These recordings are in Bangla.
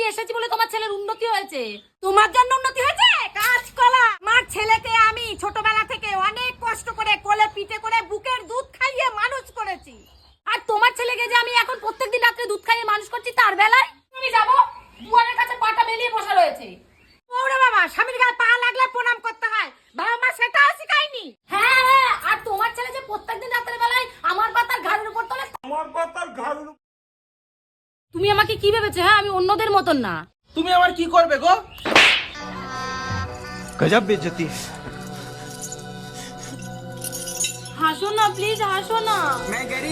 আমি এসেছি বলে তোমার ছেলের উন্নতি হয়েছে। তোমার জন্য উন্নতি হয়েছে? কাজ কলা আমার ছেলেকে আমি ছোটবেলা থেকে অনেক কষ্ট করে কোলে পিঠে করে বুকের দুধ খাইয়ে মানুষ করেছি। আর তোমার ছেলেকে যে আমি এখন প্রত্যেকদিন রাত্রে দুধ খাইয়ে মানুষ করছি তার বেলায় আমি যাব দুয়ারের কাছে পাটা মেলিয়ে বসা রয়েছে। ওরে বাবা, স্বামীর গায়ে পা লাগলে প্রণাম করতে হয়। বাবা মা সেটাও শিখায়নি। হ্যাঁ হ্যাঁ আর তোমার ছেলে যে প্রত্যেকদিন রাতের বেলায় আমার পাতার ঘাড়ের উপর তোলে আমার পাতার ঘাড় তুমি আমাকে কি ভেবেছো হ্যাঁ? আমি অন্যদের মতন না। তুমি আমার কি করবে গো? গজব বেজতি হাসো না প্লিজ হাসো না।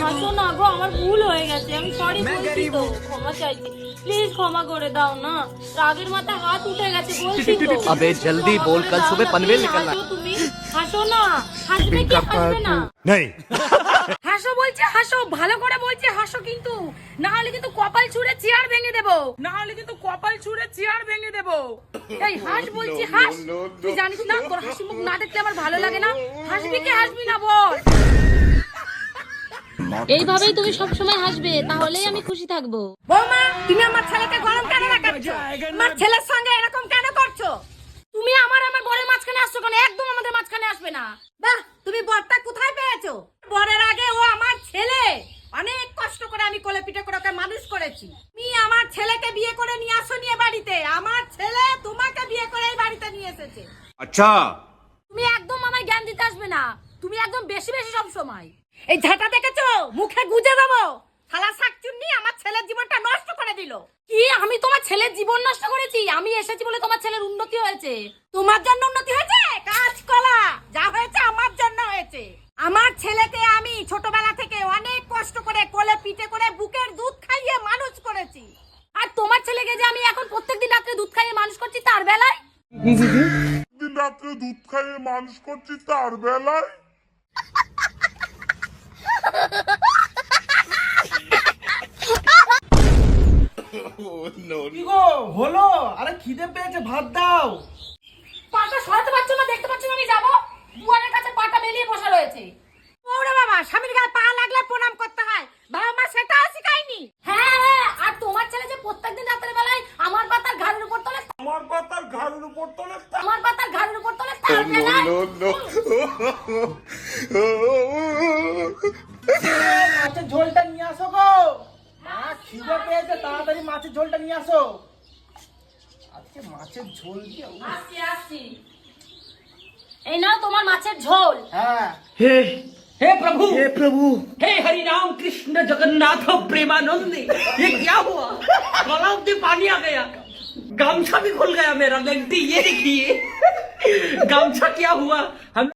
হাসো না গো আমার ভুল হয়ে গেছে। আমি সরি বলছি তো ক্ষমা চাইছি। প্লিজ ক্ষমা করে দাও না। রাগের মাথায় হাত উঠে গেছে বলছি তো। আবে জলদি বল কাল সুবে পনভেল নিকলনা তুমি। হাসো না হাসবে কি হাসবে না? नहीं হাসো বলছে হাসো ভালো করে বলছে হাসো কিন্তু। না হলে কিন্তু কপাল ছুঁড়ে চেয়ার ভেঙে দেবো। না হলে কিন্তু কপাল ছুঁড়ে চেয়ার ভেঙে দেবো। এই হাস বলছি হাস। তুই জানিস না তোর হাসি মুখ না দেখলে আমার ভালো লাগে না। হাসবি কি হাসবি না বল। এইভাবেই তুমি সব সময় হাসবে তাহলেই আমি খুশি থাকব। বৌমা তুমি আমার ছেলেকে গরম কেন রাখাচ্ছ আমার ছেলের সঙ্গে এরকম কেন করছ? তুমি আমার আমার বরের মাঝখানে আসছো কেন? একদম আসবে না। বাহ তুমি বরটা কোথায় পেয়েছ? বরের আগে ও আমার ছেলে। অনেক কষ্ট করে আমি কোলে পিঠে করে ওকে মানুষ করেছি। তুমি আমার ছেলেকে বিয়ে করে নিয়ে আসো নিয়ে বাড়িতে। আমার ছেলে তোমাকে বিয়ে করে এই বাড়িতে নিয়ে এসেছে। আচ্ছা। তুমি একদম আমায় জ্ঞান দিতে আসবে না। তুমি একদম বেশি বেশি সব সময়। এই ঝাঁটা দেখেছ? মুখে গুজে দেবো। শালা শাকচুন্নি আমার ছেলের জীবনটা নষ্ট করে দিল। কি আমি তোমার ছেলের জীবন নষ্ট করেছি? আমি এসেছি বলে তোমার ছেলের উন্নতি হয়েছে। তোমার জন্য উন্নতি হয়েছে কাজ কলা যা হয়েছে আমার জন্য হয়েছে আমার ছেলেকে আমি ছোটবেলা থেকে অনেক কষ্ট করে কোলে পিঠে করে বুকের দুধ খাইয়ে মানুষ করেছি। আর তোমার ছেলেকে যে আমি এখন প্রত্যেকদিন রাত্রে দুধ খাইয়ে মানুষ করছি তার বেলায়? দিন রাত্রে দুধ খাইয়ে মানুষ করছি তার বেলায়? হলো? আরে খিদে পেয়েছে ভাত দাও। পাটা সরাতে পারছ না দেখতে পাচ্ছ না আমি যাব দুয়ারের কাছে পাটা মেলিয়ে বসা রয়েছে ওরে বাবা স্বামীর গায়ে পা লাগলে প্রণাম করতে হয় বাবা মা সেটাও শিখায়নি হ্যাঁ হ্যাঁ আর তোমার ছেলে যে প্রত্যেকদিন রাতের বেলায় আমার পাতার ঘাড়ের উপর তোলে আমার পাতার ঘাড়ের উপর তোলে আমার পাতার ঘাড়ের উপর তোলে তার বেলায় মাছের ঝোলটা নিয়ে আসো গো মা খিদে পেয়েছে তাড়াতাড়ি মাছের ঝোলটা নিয়ে আসো আজকে মাছের ঝোল দিয়ে উফ। আসছি আসছি এই নাও তোমার মাছের ঝোল হ্যাঁ हे हे प्रभु হে প্রভু हे हरि राम कृष्ण जगन्नाथ प्रेमानंद ये क्या हुआ गलाव में पानी आ गया गमछा भी खुल गया मेरा लंटी ये देखिए गामछा क्या हुआ? हम